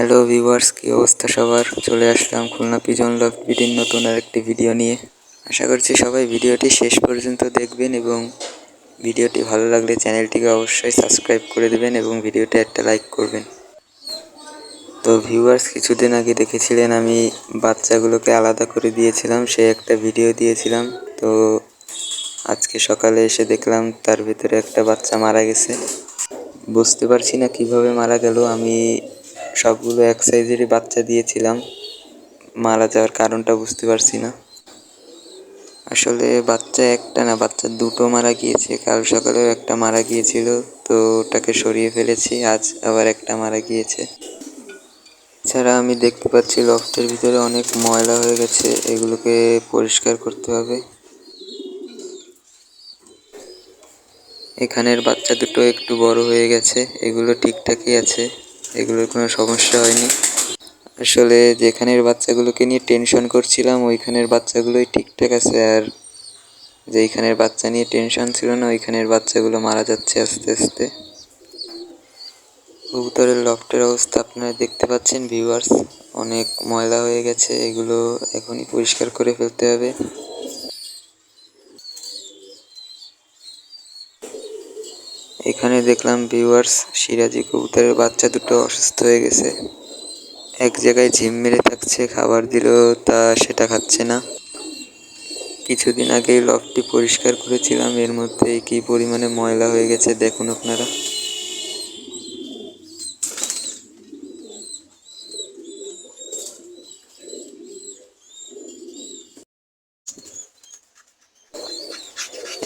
Hello viewers কী অবস্থা সবার? চলে আসলাম খুলনা পিজন লাভ বিডির নতুন আরেকটি ভিডিও নিয়ে। আশা করছি সবাই ভিডিওটি শেষ পর্যন্ত দেখবেন এবং ভিডিওটি ভালো লাগলে চ্যানেলটিকে অবশ্যই সাবস্ক্রাইব করে দেবেন এবং ভিডিওটি একটা লাইক করবেন। তো ভিউয়ার্স কিছুদিন আগে দেখেছিলেন আমি বাচ্চাগুলোকে আলাদা করে দিয়েছিলাম সে একটা ভিডিও দিয়েছিলাম। তো আজকে সকালে এসে দেখলাম তার ভিতরে একটা বাচ্চা মারা গেছে। বুঝতে পারছি না কীভাবে মারা গেল। আমি সবগুলো এক সাইজেরই বাচ্চা দিয়েছিলাম। মারা যাওয়ার কারণটা বুঝতে পারছি না। আসলে বাচ্চা একটা না, বাচ্চা দুটো মারা গিয়েছে। কাল সকালেও একটা মারা গিয়েছিল, তো ওটাকে সরিয়ে ফেলেছি। আজ আবার একটা মারা গিয়েছে। এছাড়া আমি দেখতে পাচ্ছি লফটের ভিতরে অনেক ময়লা হয়ে গেছে। এগুলোকে পরিষ্কার করতে হবে। এখানের বাচ্চা দুটো একটু বড় হয়ে গেছে। এগুলো ঠিকঠাকই আছে। এগুলোর কোনো সমস্যা হয়নি। আসলে যেখানের বাচ্চাগুলোকে নিয়ে টেনশন করছিলাম, ওইখানের বাচ্চাগুলোই ঠিকঠাক আছে আর যেইখানের বাচ্চা নিয়ে টেনশন ছিল না, ওইখানের বাচ্চাগুলো মারা যাচ্ছে আস্তে আস্তে। কবুতরের লফটের অবস্থা আপনারা দেখতে পাচ্ছেন ভিউয়ার্স অনেক ময়লা হয়ে গেছে, এগুলো এখনই পরিষ্কার করে ফেলতে হবে। এখানে দেখলাম ভিউয়ার্স সিরাজি কবুতরের বাচ্চা দুটো অসুস্থ হয়ে গেছে। এক জায়গায় ঝিম মেরে থাকছে, খাবার দিলেও তা সেটা খাচ্ছে না। কিছুদিন আগেই লফটি পরিষ্কার করেছিলাম, এর মধ্যে কি পরিমাণে ময়লা হয়ে গেছে দেখুন আপনারা।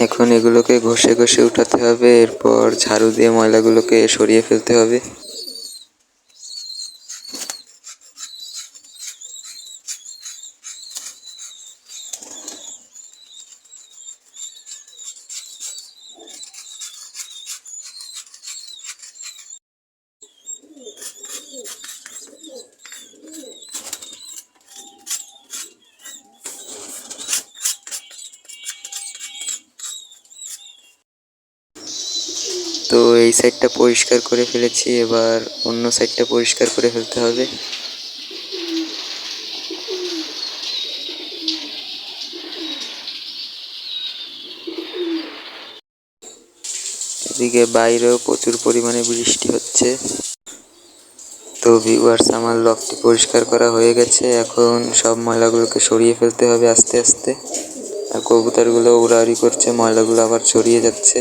এখন এগুলোকে ঘষে ঘষে উঠাতে হবে এরপর ঝাড়ু দিয়ে ময়লাগুলোকে সরিয়ে ফেলতে হবে। তো এই সাইডটা পরিষ্কার করে ফেলেছি, এবার অন্য সাইডটা পরিষ্কার করে ফেলতে হবে। এদিকে বাইরেও প্রচুর পরিমাণে বৃষ্টি হচ্ছে। তো ভিউয়ার্স আমার লকটি পরিষ্কার করা হয়ে গেছে। এখন সব ময়লাগুলোকে সরিয়ে ফেলতে হবে আস্তে আস্তে। আর কবুতরগুলো উড়াউড়ি করছে, ময়লাগুলো আবার ছড়িয়ে যাচ্ছে।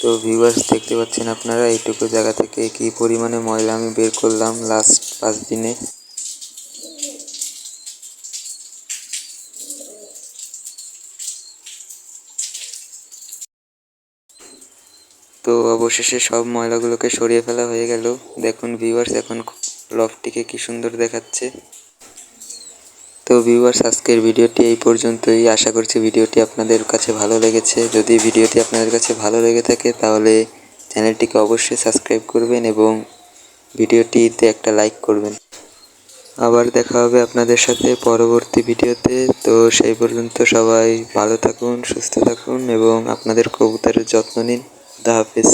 তো ভিউয়ার্স দেখতে পাচ্ছেন আপনারা, এইটুকু জায়গা থেকে কি পরিমাণে ময়লা আমি বের করলাম লাস্ট পাঁচ দিনে? তো অবশেষে সব ময়লাগুলোকে সরিয়ে ফেলা হয়ে গেল। দেখুন ভিউয়ার্স এখন লফটিকে কি সুন্দর দেখাচ্ছে। তো ভিউয়ার্স আজকের ভিডিওটি এই পর্যন্তই। আশা করছি ভিডিওটি আপনাদের কাছে ভালো লেগেছে। যদি ভিডিওটি আপনাদের কাছে ভালো লেগে থাকে, তাহলে চ্যানেলটিকে অবশ্যই সাবস্ক্রাইব করবেন এবং ভিডিওটিতে একটা লাইক করবেন। আবার দেখা হবে আপনাদের সাথে পরবর্তী ভিডিওতে। তো সেই পর্যন্ত সবাই ভালো থাকুন, সুস্থ থাকুন এবং আপনাদের কবুতরের যত্ন নিন। খুদা হাফিজ।